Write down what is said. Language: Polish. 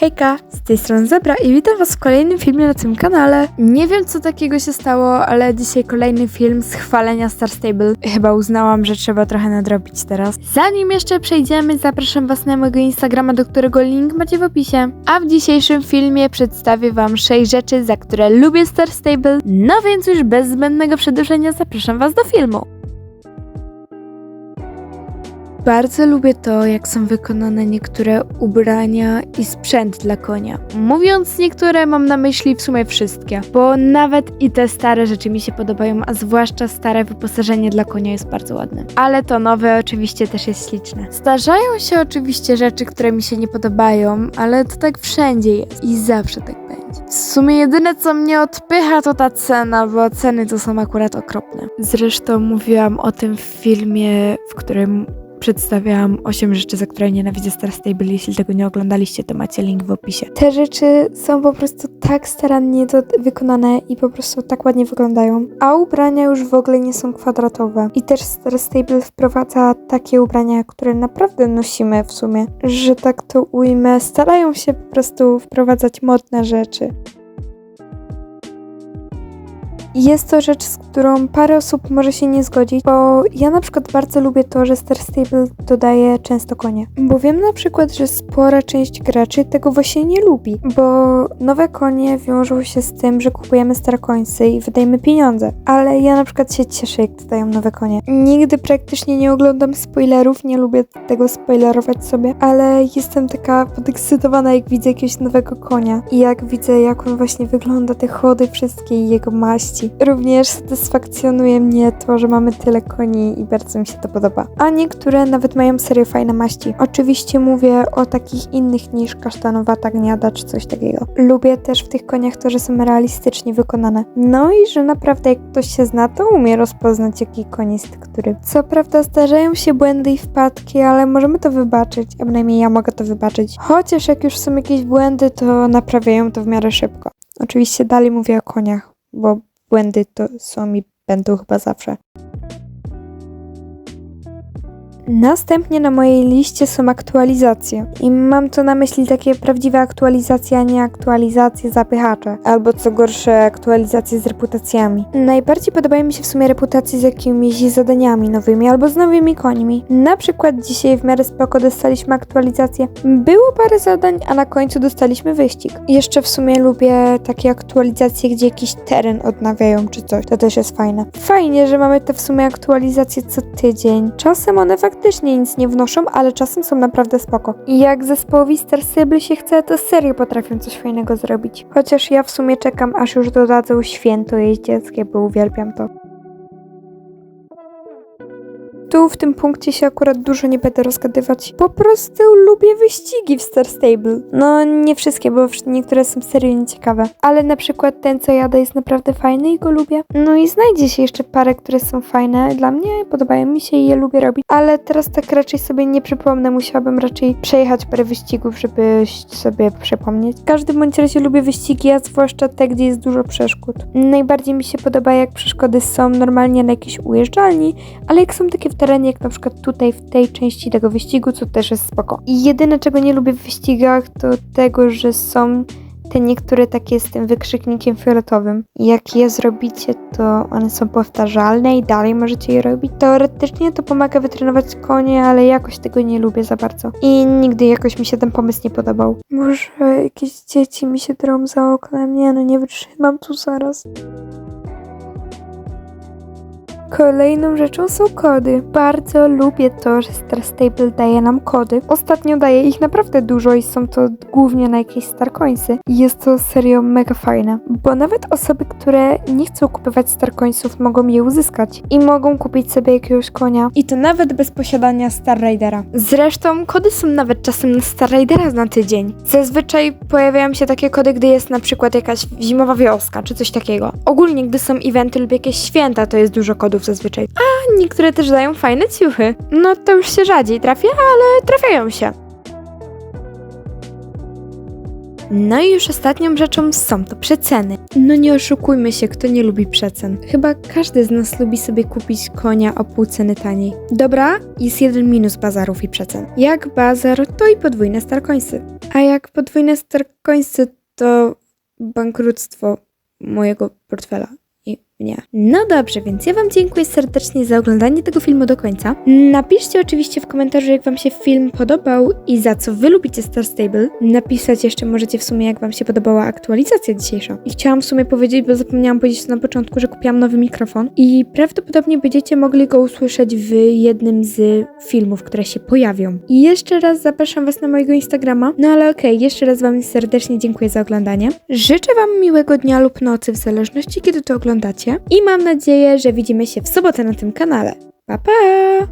Hejka, z tej strony Zebra i witam was w kolejnym filmie na tym kanale. Nie wiem co takiego się stało, ale dzisiaj kolejny film z chwalenia Star Stable. Chyba uznałam, że trzeba trochę nadrobić teraz. Zanim jeszcze przejdziemy, zapraszam was na mojego Instagrama, do którego link macie w opisie. A w dzisiejszym filmie przedstawię wam 6 rzeczy, za które lubię Star Stable. No więc już bez zbędnego przedłużenia zapraszam was do filmu. Bardzo lubię to, jak są wykonane niektóre ubrania i sprzęt dla konia. Mówiąc niektóre, mam na myśli w sumie wszystkie, bo nawet i te stare rzeczy mi się podobają, a zwłaszcza stare wyposażenie dla konia jest bardzo ładne. Ale to nowe oczywiście też jest śliczne. Zdarzają się oczywiście rzeczy, które mi się nie podobają, ale to tak wszędzie jest i zawsze tak będzie. W sumie jedyne co mnie odpycha to ta cena, bo ceny to są akurat okropne. Zresztą mówiłam o tym w filmie, w którym przedstawiałam 8 rzeczy, za które nienawidzę Star Stable. Jeśli tego nie oglądaliście, to macie link w opisie. Te rzeczy są po prostu tak starannie wykonane i po prostu tak ładnie wyglądają. A ubrania już w ogóle nie są kwadratowe. I też Star Stable wprowadza takie ubrania, które naprawdę nosimy w sumie. Że tak to ujmę, starają się po prostu wprowadzać modne rzeczy. Jest to rzecz, z którą parę osób może się nie zgodzić, bo ja na przykład bardzo lubię to, że Star Stable dodaje często konie. Bo wiem na przykład, że spora część graczy tego właśnie nie lubi, bo nowe konie wiążą się z tym, że kupujemy Star Coinsy i wydajemy pieniądze. Ale ja na przykład się cieszę, jak dodają nowe konie. Nigdy praktycznie nie oglądam spoilerów, nie lubię tego spoilerować sobie, ale jestem taka podekscytowana, jak widzę jakiegoś nowego konia i jak widzę, jak on właśnie wygląda, te chody wszystkie i jego maści. Również satysfakcjonuje mnie to, że mamy tyle koni i bardzo mi się to podoba. A niektóre nawet mają serio fajne maści. Oczywiście mówię o takich innych niż kasztanowata gniada czy coś takiego. Lubię też w tych koniach to, że są realistycznie wykonane. No i że naprawdę jak ktoś się zna, to umie rozpoznać jaki koń jest który. Co prawda zdarzają się błędy i wpadki, ale możemy to wybaczyć, a bynajmniej ja mogę to wybaczyć. Chociaż jak już są jakieś błędy, to naprawiają to w miarę szybko. Oczywiście dalej mówię o koniach, bo błędy to są i będą chyba zawsze. Następnie na mojej liście są aktualizacje. I mam tu na myśli takie prawdziwe aktualizacje, a nie aktualizacje zapychacze. Albo co gorsze, aktualizacje z reputacjami. Najbardziej podobają mi się w sumie reputacje z jakimiś zadaniami nowymi albo z nowymi końmi. Na przykład dzisiaj w miarę spoko dostaliśmy aktualizację. Było parę zadań, a na końcu dostaliśmy wyścig. Jeszcze w sumie lubię takie aktualizacje, gdzie jakiś teren odnawiają czy coś. To też jest fajne. Fajnie, że mamy te w sumie aktualizacje co tydzień. Czasem one faktycznie faktycznie nic nie wnoszą, ale czasem są naprawdę spoko. I jak zespołowi Star Stable się chce, to serio potrafią coś fajnego zrobić. Chociaż ja w sumie czekam, aż już dodadzą święto jeździeckie, bo uwielbiam to. Tu w tym punkcie się akurat dużo nie będę rozgadywać. Po prostu lubię wyścigi w Star Stable. No nie wszystkie, bo niektóre są serio nieciekawe. Ale na przykład ten co jadę jest naprawdę fajny i go lubię. No i znajdzie się jeszcze parę, które są fajne dla mnie, podobają mi się i je lubię robić. Ale teraz tak raczej sobie nie przypomnę, musiałabym raczej przejechać parę wyścigów, żeby sobie przypomnieć. W każdym bądź razie lubię wyścigi, a zwłaszcza te, gdzie jest dużo przeszkód. Najbardziej mi się podoba jak przeszkody są normalnie na jakiejś ujeżdżalni, ale jak są takie w terenie, jak na przykład tutaj w tej części tego wyścigu, co też jest spoko. I jedyne czego nie lubię w wyścigach to tego, że są te niektóre takie z tym wykrzyknikiem fioletowym. Jak je zrobicie, to one są powtarzalne i dalej możecie je robić. Teoretycznie to pomaga wytrenować konie, ale jakoś tego nie lubię za bardzo. I nigdy jakoś mi się ten pomysł nie podobał. Może jakieś dzieci mi się drą za oknem? Nie no, nie wytrzymam tu zaraz. Kolejną rzeczą są kody. Bardzo lubię to, że Star Stable daje nam kody. Ostatnio daje ich naprawdę dużo i są to głównie na jakieś Starcoinsy. Jest to serio mega fajne, bo nawet osoby, które nie chcą kupować Starcoinsów mogą je uzyskać i mogą kupić sobie jakiegoś konia. I to nawet bez posiadania Star Ridera. Zresztą kody są nawet czasem na Star Ridera na tydzień. Zazwyczaj pojawiają się takie kody, gdy jest na przykład jakaś zimowa wioska czy coś takiego. Ogólnie, gdy są eventy lub jakieś święta, to jest dużo kodów zazwyczaj. A niektóre też dają fajne ciuchy. No to już się rzadziej trafia, ale trafiają się. No i już ostatnią rzeczą są to przeceny. No nie oszukujmy się, kto nie lubi przecen. Chyba każdy z nas lubi sobie kupić konia o pół ceny taniej. Dobra, jest jeden minus bazarów i przecen. Jak bazar, to i podwójne starkońsy. A jak podwójne starkońsy, to bankructwo mojego portfela. I mnie. No dobrze, więc ja Wam dziękuję serdecznie za oglądanie tego filmu do końca. Napiszcie oczywiście w komentarzu, jak Wam się film podobał i za co Wy lubicie Star Stable. Napisać jeszcze możecie w sumie, jak Wam się podobała aktualizacja dzisiejsza. I chciałam w sumie powiedzieć, bo zapomniałam powiedzieć na początku, że kupiłam nowy mikrofon i prawdopodobnie będziecie mogli go usłyszeć w jednym z filmów, które się pojawią. I jeszcze raz zapraszam Was na mojego Instagrama. No ale okej, jeszcze raz Wam serdecznie dziękuję za oglądanie. Życzę Wam miłego dnia lub nocy, w zależności kiedy to oglądacie. I mam nadzieję, że widzimy się w sobotę na tym kanale. Pa pa!